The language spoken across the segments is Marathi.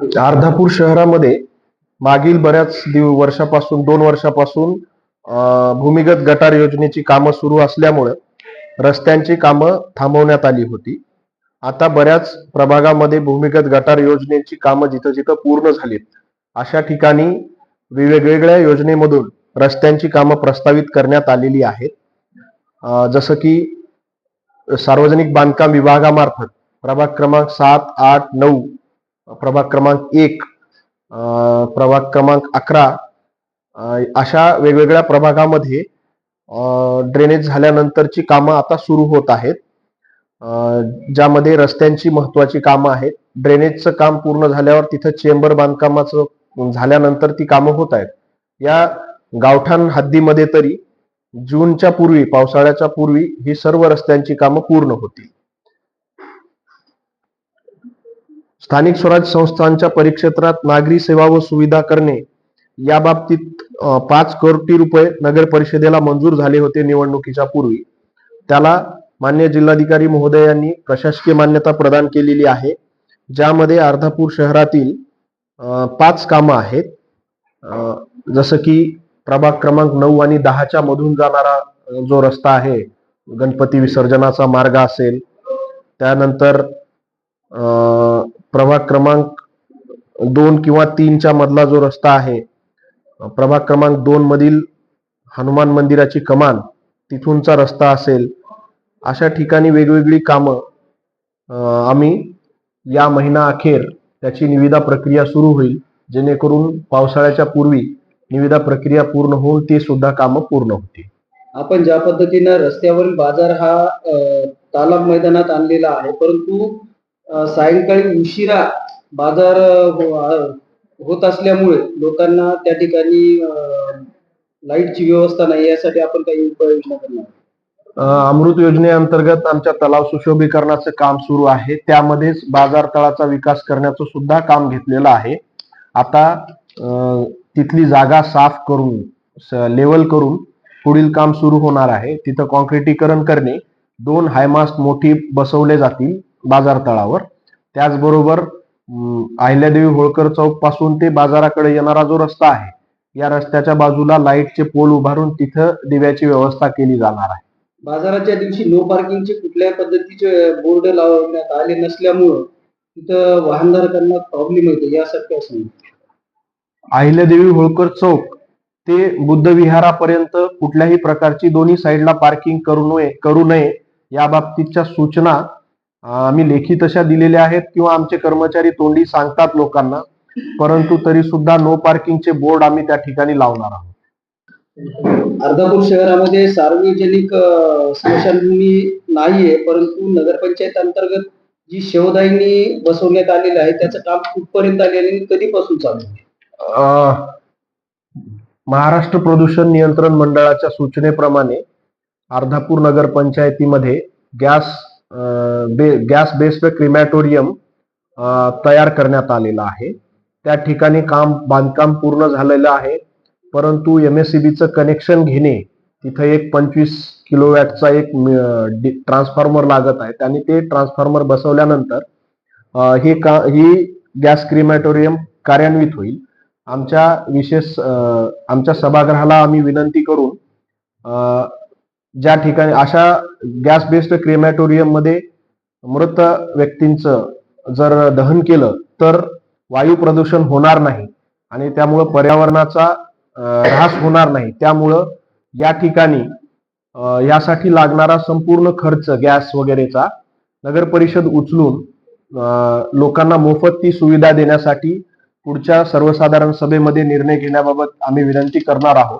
अर्धापूर शहरामध्ये मागील बऱ्याच दिव वर्षापासून दोन वर्षापासून भूमिगत गटार योजनेची कामं सुरू असल्यामुळे रस्त्यांची कामं थांबवण्यात आली होती. आता बऱ्याच प्रभागामध्ये भूमिगत गटार योजनेची कामं जिथं जिथं पूर्ण झालीत अशा ठिकाणी वेगवेगळ्या योजनेमधून रस्त्यांची कामं प्रस्तावित करण्यात आलेली आहेत. जसं की सार्वजनिक बांधकाम विभागामार्फत प्रभाग क्रमांक सात आठ नऊ प्रभाग क्रमांक एक प्रभाग क्रमांक अकरा अशा वेगवेगळ्या प्रभागामध्ये ड्रेनेज झाल्यानंतरची कामं आता सुरू होत आहेत. ज्यामध्ये रस्त्यांची महत्वाची कामं आहेत. ड्रेनेजचं काम पूर्ण झाल्यावर तिथं चेंबर बांधकामाचं झाल्यानंतर ती कामं होत आहेत. या गावठाण हद्दीमध्ये तरी जूनच्या पूर्वी पावसाळ्याच्या पूर्वी ही सर्व रस्त्यांची कामं पूर्ण होतील. स्थानिक स्वराज संस्थांच्या परिक्षेत्रात नागरी सेवा व सुविधा करणे या बाबतीत पाच कोटी रुपये नगर परिषदेला मंजूर झाले होते निवडणुकीच्या पूर्वी. त्याला मान्य जिल्हाधिकारी महोदयांनी प्रशासकीय मान्यता प्रदान केलेली आहे ज्यामध्ये अर्धापूर शहरातील पाच कामं आहेत. जसं की प्रभाग क्रमांक नऊ आणि दहाच्या मधून जाणारा जो रस्ता आहे गणपती विसर्जनाचा मार्ग असेल. त्यानंतर प्रभाग क्रमांक दोन किंवा तीनच्या मधला जो रस्ता आहे प्रभाग क्रमांक दोन मधील हनुमान मंदिराची कमान तिथूनचा रस्ता असेल. अशा ठिकाणी वेगवेगळी कामं आम्ही या महिना अखेर त्याची निविदा प्रक्रिया सुरू होईल. जेणेकरून पावसाळ्याच्या पूर्वी निविदा प्रक्रिया पूर्ण होऊन ते सुद्धा कामं पूर्ण होतील. आपण ज्या पद्धतीनं रस्त्यावरील बाजार हा तालाब मैदानात आणलेला आहे परंतु सायंकाळी उशिरा बाजार हो, होत असल्यामुळे लोकांना त्या ठिकाणी लाईटची व्यवस्था नाही यासाठी आपण काही उपाययोजना करणार अमृत योजनेअंतर्गत आमच्या तलाव सुशोभीकरणाचं काम सुरू आहे. त्यामध्येच बाजार तळाचा विकास करण्याचं सुद्धा काम घेतलेलं आहे. आता तिथली जागा साफ करून लेवल करून पुढील काम सुरू होणार आहे. तिथं कॉन्क्रिटीकरण करणे. दोन हायमास्ट मोठी बसवले जातील. बाजार तळावर त्याचबरोबर अहिल्यादेवी होळकर चौकपासून ते बाजाराकडे येणारा जो रस्ता आहे या रस्त्याच्या बाजूला लाईटचे पोल उभारून तिथं दिव्याची व्यवस्था केली जाणार आहे. बाजाराच्या दिवशी नो पार्किंगचे कुठल्याही पद्धतीचे बोर्ड लावण्यात आले नसल्यामुळं तिथं वाहनधारकांना प्रॉब्लेम येतो काय सांगू अहिल्यादेवी होळकर चौक ते बुद्ध विहारापर्यंत कुठल्याही प्रकारची दोन्ही साईडला पार्किंग करू नये करू नये या बाबतीतच्या सूचना आम्ही लेखी तशा दिलेल्या आहेत किंवा आमचे कर्मचारी तोंडी सांगतात लोकांना परंतु तरी सुद्धा नो पार्किंगचे बोर्ड आम्ही त्या ठिकाणी लावणार आहोत अर्धापूर शहरामध्ये सार्वजनिक स्मशानभूमी नाहीये परंतु नगरपंचायत अंतर्गत जी शवदायिनी बसवण्यात आलेली आहे त्याचं काम कुठपर्यंत आले आणि कधीपासून चालू आहे? महाराष्ट्र प्रदूषण नियंत्रण मंडळाच्या सूचनेप्रमाणे अर्धापूर नगर पंचायतीमध्ये गॅस बे गॅस बेस्ड क्रिमॅटोरियम तयार करण्यात आलेला आहे. त्या ठिकाणी काम बांधकाम पूर्ण झालेलं आहे. परंतु एम एस सी बीचं कनेक्शन घेणे तिथं एक पंचवीस किलोवॅटचा एक ट्रान्सफॉर्मर लागत आहे. आणि ते ट्रान्सफॉर्मर बसवल्यानंतर ही हे का ही गॅस क्रिमॅटोरियम कार्यान्वित होईल. आमच्या विशेष आमच्या सभागृहाला आम्ही विनंती करून ज्या ठिकाणी अशा गॅस बेस्ड क्रेमॅटोरियममध्ये मृत व्यक्तींचं जर दहन केलं तर वायू प्रदूषण होणार नाही आणि त्यामुळं पर्यावरणाचा ऱ्हास होणार नाही. त्यामुळं या ठिकाणी यासाठी लागणारा संपूर्ण खर्च गॅस वगैरेचा नगर परिषद उचलून लोकांना मोफत ती सुविधा देण्यासाठी पुढच्या सर्वसाधारण सभेमध्ये निर्णय घेण्याबाबत आम्ही विनंती करणार आहोत.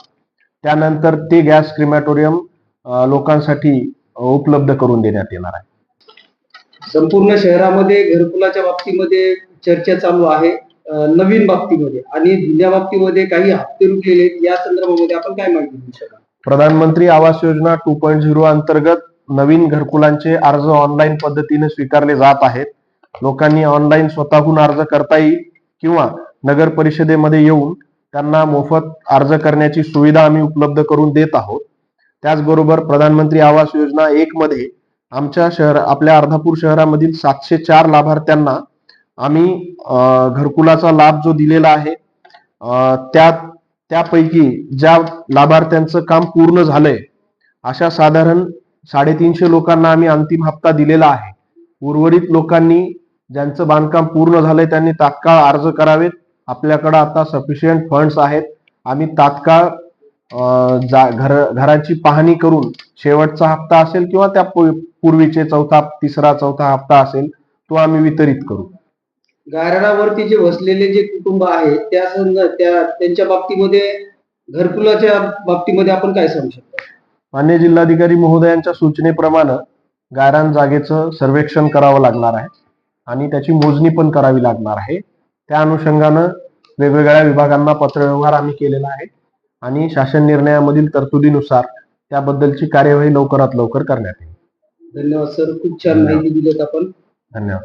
त्यानंतर ते गॅस क्रिमॅटोरियम लोकांसाठी उपलब्ध करून देण्यात येणार आहे. संपूर्ण शहरामध्ये घरकुलाच्या बाबतीमध्ये चर्चा चालू आहे नवीन बाबतीमध्ये. आणि जुन्या बाबतीमध्ये काही हप्ते आहेत. या संदर्भामध्ये आपण काय माहिती देऊ शकाल प्रधानमंत्री Awas Yojana two point zero अंतर्गत नवीन घरकुलांचे अर्ज ऑनलाईन पद्धतीने स्वीकारले जात आहेत. लोकांनी ऑनलाईन स्वतःहून अर्ज करता येईल किंवा नगर परिषदेमध्ये येऊन त्यांना मोफत अर्ज करण्याची सुविधा आम्ही उपलब्ध करून देत आहोत. त्याचबरोबर प्रधानमंत्री आवास योजना एक मध्ये आमच्या शहर आपल्या अर्धापूर शहरामधील सातशे चार लाभार्थ्यांना आम्ही घरकुलाचा लाभ जो दिलेला आहे त्या त्यापैकी ज्या लाभार्थ्यांचं काम पूर्ण झालंय अशा साधारण साडेतीनशे लोकांना आम्ही अंतिम हप्ता दिलेला आहे. उर्वरित लोकांनी ज्यांचं बांधकाम पूर्ण झालंय त्यांनी तात्काळ अर्ज करावेत. आपल्याकडं आता सफिशियंट फंड्स आहेत. आम्ही तात्काळ घर घराची पाहणी करून शेवटचा हप्ता असेल किंवा त्या पूर्वीचे चौथा तिसरा चौथा हप्ता असेल तो आम्ही वितरित करू. गारणावरती जे वसलेले जे कुटुंब आहे त्या त्यांच्या बाबतीमध्ये घरकुलाच्या बाबतीमध्ये आपण काय सांगू शकतो? मान्य जिल्हाधिकारी महोदयांच्या सूचनेप्रमाणे गायरान जागेचं सर्वेक्षण करावं लागणार आहे आणि त्याची मोजणी पण करावी लागणार आहे. त्या अनुषंगानं वेगवेगळ्या विभागांना पत्रव्यवहार आम्ही केलेला आहे. आणि शासन निर्णयामधील तरतुदीनुसार त्याबद्दलची कार्यवाही लवकरात लवकर करण्यात येईल. धन्यवाद सर. खूप छान माहिती दिलीत आपण. धन्यवाद.